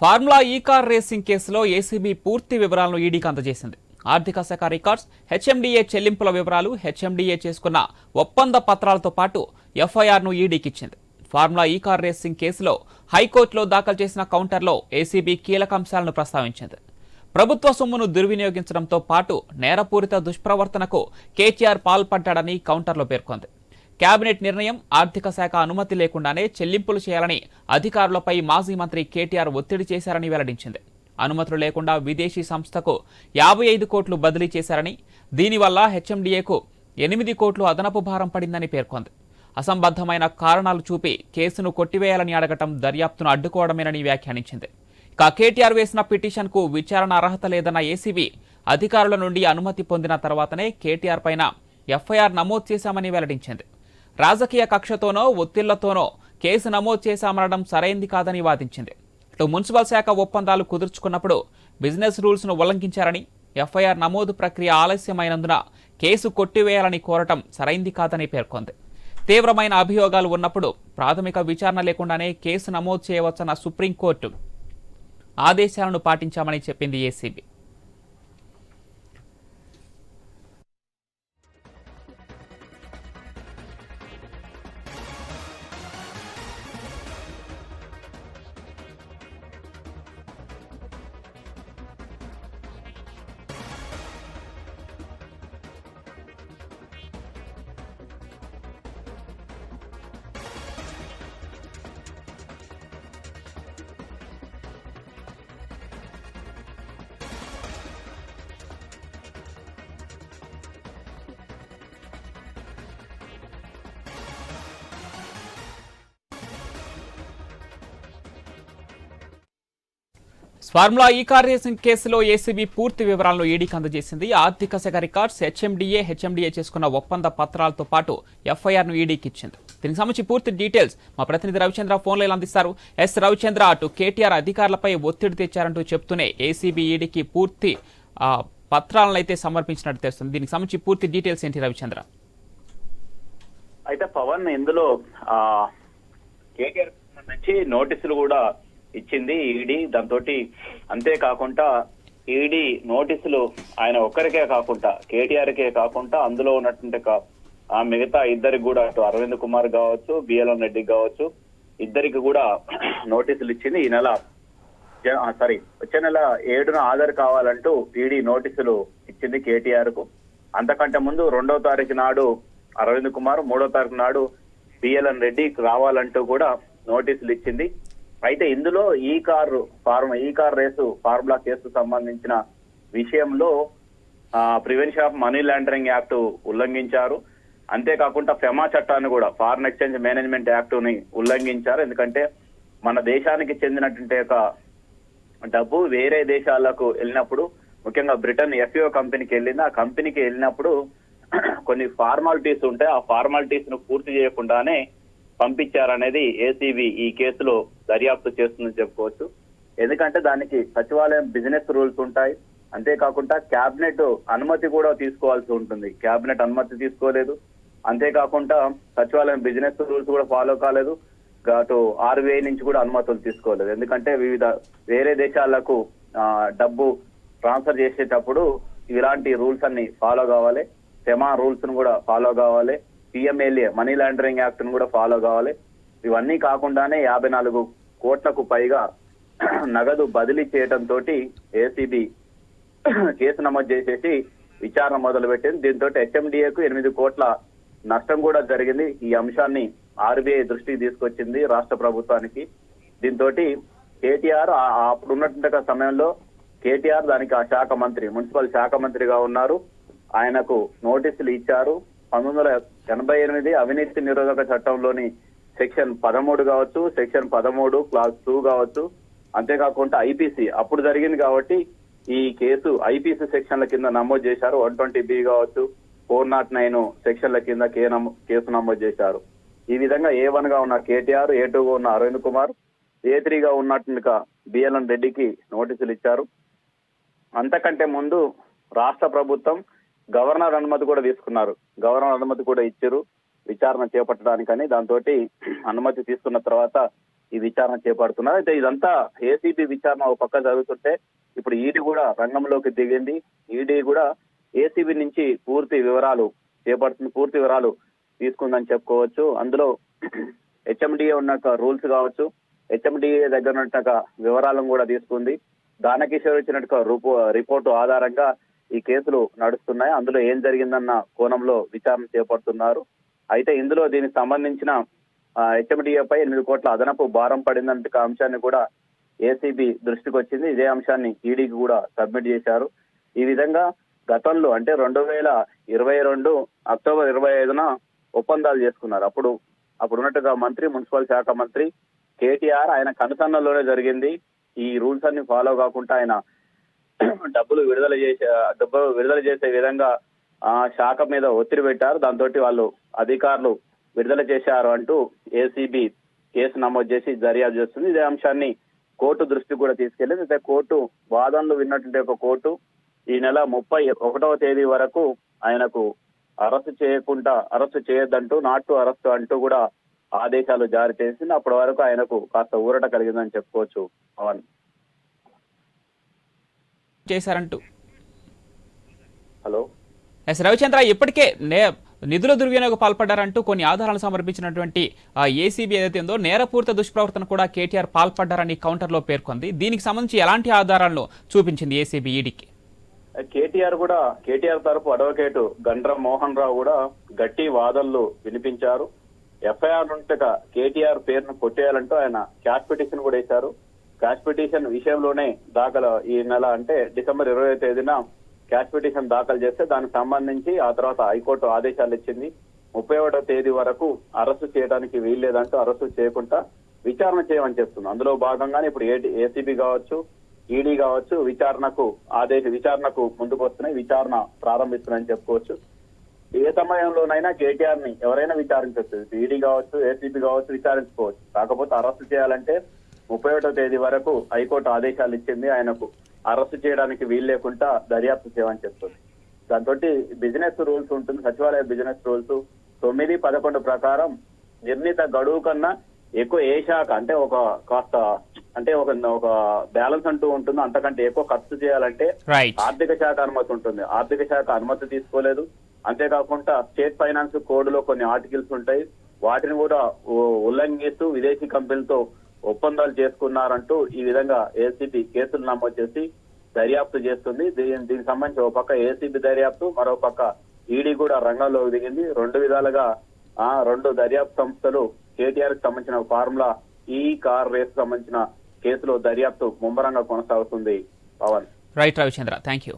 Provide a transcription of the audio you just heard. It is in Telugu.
ఫార్ములా ఈ కార్ రేసింగ్ కేసులో ఏసీబీ పూర్తి వివరాలను ఈడీకి అందజేసింది. ఆర్థిక శాఖ రికార్డ్స్ హెచ్ఎండిఏ చెల్లింపుల వివరాలు హెచ్ఎండిఏ చేసుకున్న ఒప్పంద పత్రాలతో పాటు ఎఫ్ఐఆర్ను ఈడీకి ఇచ్చింది. ఫార్ములా ఈ కార్ రేసింగ్ కేసులో హైకోర్టులో దాఖలు చేసిన కౌంటర్లో ఏసీబీ కీలక అంశాలను ప్రస్తావించింది. ప్రభుత్వ సొమ్మును దుర్వినియోగించడంతో పాటు నేరపూరిత దుష్ప్రవర్తనకు కేటీఆర్ పాల్పడ్డాడని కౌంటర్లో పేర్కొంది. కేబినెట్ నిర్ణయం ఆర్థిక శాఖ అనుమతి లేకుండానే చెల్లింపులు చేయాలని అధికారులపై మాజీ మంత్రి కేటీఆర్ ఒత్తిడి చేశారని వెల్లడించింది. అనుమతులు లేకుండా విదేశీ సంస్థకు యాభై ఐదు కోట్లు బదిలీ చేశారని దీనివల్ల హెచ్ఎండిఏకు ఎనిమిది కోట్లు అదనపు భారం పడిందని పేర్కొంది. అసంబద్ధమైన కారణాలు చూపి కేసును కొట్టివేయాలని అడగటం దర్యాప్తును అడ్డుకోవడమేనని వ్యాఖ్యానించింది. ఇక కేటీఆర్ వేసిన పిటిషన్కు విచారణ అర్హత లేదన్న ఏసీబీ అధికారుల నుండి అనుమతి పొందిన తర్వాతనే కేటీఆర్ పైన ఎఫ్ఐఆర్ నమోదు చేశామని వెల్లడించింది. రాజకీయ కక్షతోనో ఒత్తిళ్ళతోనో కేసు నమోదు చేశామనడం సరైంది కాదని వాదించింది. ఇటు మున్సిపల్ శాఖ ఒప్పందాలు కుదుర్చుకున్నప్పుడు బిజినెస్ రూల్స్ను ఉల్లంఘించారని ఎఫ్ఐఆర్ నమోదు ప్రక్రియ ఆలస్యమైనందున కేసు కొట్టివేయాలని కోరటం సరైంది కాదని పేర్కొంది. తీవ్రమైన అభియోగాలు ఉన్నప్పుడు ప్రాథమిక విచారణ లేకుండానే కేసు నమోదు చేయవచ్చన్న సుప్రీంకోర్టు ఆదేశాలను పాటించామని చెప్పింది ACB. Formula E car racing కేసులో ఏసీబీ పూర్తి వివరాలను ఈడీకి అందజేసింది. ఆర్థిక శాఖ రికార్డ్స్ హెచ్ఎండిఏ హెచ్ఎండిఏ చేసుకున్న ఒప్పంద పత్రాలతో పాటు ఎఫ్ఐఆర్ను ఈడీకి ఇచ్చింది. దీనికి సంబంధించి పూర్తి డీటెయిల్స్ మా ప్రతినిధి రవిచంద్ర ఫోన్ అందిస్తారు. ఎస్ రవిచంద్ర అటు కేటీఆర్ అధికారులపై ఒత్తిడి తెచ్చారంటూ చెప్తూనే ఏసీబీ ఈడీకి పూర్తి పత్రాలను అయితే సమర్పించినట్టు తెలుస్తుంది. దీనికి సంబంధించి పూర్తి డీటెయిల్స్ ఏంటి రవిచంద్ర? అయితే పవన్ ఇందులో కేటీఆర్ నుంచి నోటీసులు కూడా ఇచ్చింది ఈడీ. దాంతో అంతేకాకుండా ఈడీ నోటీసులు ఆయన ఒక్కరికే కాకుండా కేటీఆర్కే కాకుండా అందులో ఉన్నటువంటి కా- ఆ మిగతా ఇద్దరికి కూడా అటు అరవింద్ కుమార్ కావచ్చు బిఎల్ఎన్ రెడ్డి కావచ్చు ఇద్దరికి కూడా నోటీసులు ఇచ్చింది. ఈ నెల సారీ వచ్చే నెల ఏడున హాజరు కావాలంటూ ఈడీ నోటీసులు ఇచ్చింది కేటీఆర్కు అంతకంటే ముందు రెండో తారీఖు నాడు అరవింద్ కుమార్ మూడో తారీఖు నాడు బిఎల్ఎన్ రెడ్డి రావాలంటూ కూడా నోటీసులు ఇచ్చింది. అయితే ఇందులో ఈ కారు ఫార్మ్ ఈ కార్ రేసు ఫార్ములా కేసు సంబంధించిన విషయంలో prevention of money laundering act ఉల్లంఘించారు. అంతేకాకుండా ఫెమా చట్టాన్ని కూడా ఫారిన్ ఎక్స్చేంజ్ మేనేజ్మెంట్ యాక్ట్ని ఉల్లంఘించారు. ఎందుకంటే మన దేశానికి చెందినటువంటి ఒక డబ్బు వేరే దేశాలకు వెళ్ళినప్పుడు ముఖ్యంగా బ్రిటన్ ఎఫ్ఓ కంపెనీకి వెళ్ళింది. ఆ కంపెనీకి వెళ్ళినప్పుడు కొన్ని ఫార్మాలిటీస్ ఉంటాయి ఆ ఫార్మాలిటీస్ను పూర్తి చేయకుండానే పంపించారనేది ఏసీబీ ఈ కేసులో దర్యాప్తు చేస్తుందని చెప్పుకోవచ్చు. ఎందుకంటే దానికి సచివాలయం బిజినెస్ రూల్స్ ఉంటాయి. అంతేకాకుండా క్యాబినెట్ అనుమతి కూడా తీసుకోవాల్సి ఉంటుంది. క్యాబినెట్ అనుమతి తీసుకోలేదు. అంతేకాకుండా సచివాలయం బిజినెస్ రూల్స్ కూడా ఫాలో కాలేదు. అటు ఆర్బీఐ నుంచి కూడా అనుమతులు తీసుకోలేదు. ఎందుకంటే వివిధ వేరే దేశాలకు డబ్బు ట్రాన్స్ఫర్ చేసేటప్పుడు ఇలాంటి రూల్స్ అన్ని ఫాలో కావాలి. సెమా రూల్స్ను కూడా ఫాలో కావాలి. పిఎంఎల్ఏ మనీ లాండరింగ్ యాక్ట్ను కూడా ఫాలో కావాలి. ఇవన్నీ కాకుండానే యాభై నాలుగు కోట్లకు పైగా నగదు బదిలీ చేయడంతో ఏసీబీ కేసు నమోదు చేసేసి విచారణ మొదలు పెట్టింది దీంతో హెచ్ఎండిఏకు ఎనిమిది కోట్ల నష్టం కూడా జరిగింది. ఈ అంశాన్ని ఆర్బీఐ దృష్టికి తీసుకొచ్చింది రాష్ట్ర ప్రభుత్వానికి. దీంతో కేటీఆర్ అప్పుడు ఉన్నటువంటి సమయంలో కేటీఆర్ దానికి ఆ శాఖ మంత్రి మున్సిపల్ శాఖ మంత్రిగా ఉన్నారు. ఆయనకు నోటీసులు ఇచ్చారు. పంతొమ్మిది వందల ఎనభై ఎనిమిది అవినీతి నిరోధక చట్టంలోని సెక్షన్ పదమూడు కావచ్చు సెక్షన్ పదమూడు క్లాస్ టూ కావచ్చు. అంతేకాకుండా ఐపీసీ అప్పుడు జరిగింది కాబట్టి ఈ కేసు ఐపీసీ సెక్షన్ల కింద నమోదు చేశారు. వన్ ట్వంటీ బి కావచ్చు ఫోర్ నాట్ నైన్ సెక్షన్ల కింద కే నమో- కేసు నమోదు చేశారు. ఈ విధంగా ఏ వన్గా ఉన్న కేటీఆర్ ఏ టూ గా ఉన్న అరవింద్ కుమార్ ఏ త్రీగా ఉన్నట్టుగా బిఎల్ఎన్ రెడ్డికి నోటీసులు ఇచ్చారు. అంతకంటే ముందు రాష్ట్ర ప్రభుత్వం గవర్నర్ అనుమతి కూడా తీసుకున్నారు. గవర్నర్ అనుమతి కూడా ఇచ్చారు. విచారణ చేపట్టడానికని దాంతో అనుమతి తీసుకున్న తర్వాత ఈ విచారణ చేపడుతున్నారు. అయితే ఇదంతా ఏసీబీ విచారణ ఒక పక్క జరుగుతుంటే ఇప్పుడు ఈడీ కూడా రంగంలోకి దిగింది. ఈడీ కూడా ఏసీబీ నుంచి పూర్తి వివరాలు చేపడుతుంది పూర్తి వివరాలు తీసుకుందని చెప్పుకోవచ్చు. అందులో హెచ్ఎండిఏ ఉన్న రూల్స్ కావచ్చు హెచ్ఎండిఏ దగ్గర ఉన్న వివరాలను కూడా తీసుకుంది. దానకిషోర్ ఇచ్చినట్టు రూపు రిపోర్టు ఆధారంగా ఈ కేసులు నడుస్తున్నాయి. అందులో ఏం జరిగిందన్న కోణంలో విచారణ చేపడుతున్నారు. అయితే ఇందులో దీనికి సంబంధించిన హెచ్ఎండిఏపై ఎనిమిది కోట్ల అదనపు భారం పడిందంటే అంశాన్ని కూడా ఏసీబీ దృష్టికి వచ్చింది. ఇదే అంశాన్ని ఈడీకి కూడా సబ్మిట్ చేశారు. ఈ విధంగా గతంలో అంటే రెండు వేల ఇరవై రెండు అక్టోబర్ ఇరవై ఐదున ఒప్పందాలు చేసుకున్నారు. అప్పుడు అప్పుడు ఉన్నట్టుగా మంత్రి మున్సిపల్ శాఖ మంత్రి కేటీఆర్ ఆయన కనుసన్నలోనే జరిగింది. ఈ రూల్స్ అన్ని ఫాలో కాకుండా ఆయన డబ్బులు విడుదల చేసే డబ్బులు విడుదల చేసే విధంగా ఆ శాఖ మీద ఒత్తిడి పెట్టారు. దాంతో వాళ్ళు అధికారులు విడుదల చేశారు అంటూ ఏసీబీ కేసు నమోదు చేసి దర్యాప్తు చేస్తుంది. ఇదే అంశాన్ని కోర్టు దృష్టికి కూడా తీసుకెళ్ళింది. అయితే కోర్టు వాదనలు విన్నటువంటి ఒక కోర్టు ఈ నెల ముప్పై ఒకటవ తేదీ వరకు ఆయనకు అరెస్ట్ చేయకుండా అరెస్ట్ చేయొద్దంటూ నాట్ అరెస్ట్ అంటూ కూడా ఆదేశాలు జారీ చేసింది. అప్పటి వరకు ఆయనకు కాస్త ఊరట కలిగిందని చెప్పుకోవచ్చు పవన్. చేశారంటూ. హలో? ఎస్ రవిచంద్ర ఇప్పటికే నే నిధుల దుర్వినియోగం పాల్పడ్డారంటూ కొన్ని ఆధారాలు సమర్పించినటువంటి ఆ ఏసీబీ ఏదైతే ఉందో నేరపూరిత దుష్ప్రవర్తన కూడా కేటీఆర్ పాల్పడ్డారని కౌంటర్లో పేర్కొంది. దీనికి సంబంధించి ఎలాంటి ఆధారాలను చూపించింది ఏసీబీ ఈడీకి? కేటీఆర్ కూడా కేటీఆర్ తరపు అడ్వకేటు గండ్ర మోహన్ రావు కూడా గట్టి వాదనలు వినిపించారు. ఎఫ్ఐఆర్ ఉంటగా కేటీఆర్ పేరును కొట్టేయాలంటూ ఆయన క్యాష్ పిటిషన్ కూడా వేశారు. క్యాష్ పిటిషన్ విషయంలోనే దాఖలు ఈ నెల అంటే డిసెంబర్ ఇరవై తేదీన క్యాష్ పిటిషన్ దాఖలు చేస్తే దానికి సంబంధించి ఆ తర్వాత హైకోర్టు ఆదేశాలు ఇచ్చింది. ముప్పై ఒకటో తేదీ వరకు అరెస్టు చేయడానికి వీల్లేదంటూ అరెస్టు చేయకుండా విచారణ చేయమని చెప్తుంది. అందులో భాగంగానే ఇప్పుడు ఏసీబీ కావచ్చు ఈడీ కావచ్చు విచారణకు ఆదేశ విచారణకు ముందుకు వస్తున్నాయి. విచారణ ప్రారంభిస్తున్నాయని చెప్పుకోవచ్చు. ఏ సమయంలోనైనా కేటీఆర్ని ఎవరైనా విచారించవచ్చు. ఈడీ కావచ్చు ఏసీబీ కావచ్చు విచారించుకోవచ్చు. కాకపోతే అరెస్టు చేయాలంటే ముప్పై ఒకటో తేదీ వరకు హైకోర్టు ఆదేశాలు ఇచ్చింది ఆయనకు. అరెస్ట్ చేయడానికి వీలు లేకుండా దర్యాప్తు చేయమని చెప్తుంది. దాంతో బిజినెస్ రూల్స్ ఉంటుంది సచివాలయ బిజినెస్ రూల్స్. తొమ్మిది పదకొండు ప్రకారం నిర్ణీత గడువు కన్నా ఎక్కువ ఏ శాఖ అంటే ఒక కాస్త అంటే ఒక ఒక బ్యాలెన్స్ అంటూ ఉంటుంది అంతకంటే ఎక్కువ ఖర్చు చేయాలంటే ఆర్థిక శాఖ అనుమతి ఉంటుంది. ఆర్థిక శాఖ అనుమతి తీసుకోలేదు. అంతేకాకుండా స్టేట్ ఫైనాన్స్ కోడ్లో కొన్ని ఆర్టికల్స్ ఉంటాయి. వాటిని కూడా ఉల్లంఘిస్తూ విదేశీ కంపెనీలతో ఒప్పందాలు చేసుకున్నారంటూ ఈ విధంగా ఏసీబీ కేసులు నమోదు చేసి దర్యాప్తు చేస్తుంది. దీని దీనికి సంబంధించి ఒక పక్క ఏసీబీ దర్యాప్తు మరో పక్క ఈడీ కూడా రంగంలోకి దిగింది. రెండు విధాలుగా ఆ రెండు దర్యాప్తు సంస్థలు కేటీఆర్కి సంబంధించిన ఫార్ములా ఈ కార్ రేస్ సంబంధించిన కేసులో దర్యాప్తు ముమ్మరంగా కొనసాగుతుంది Pawan. Right Ravichandra thank you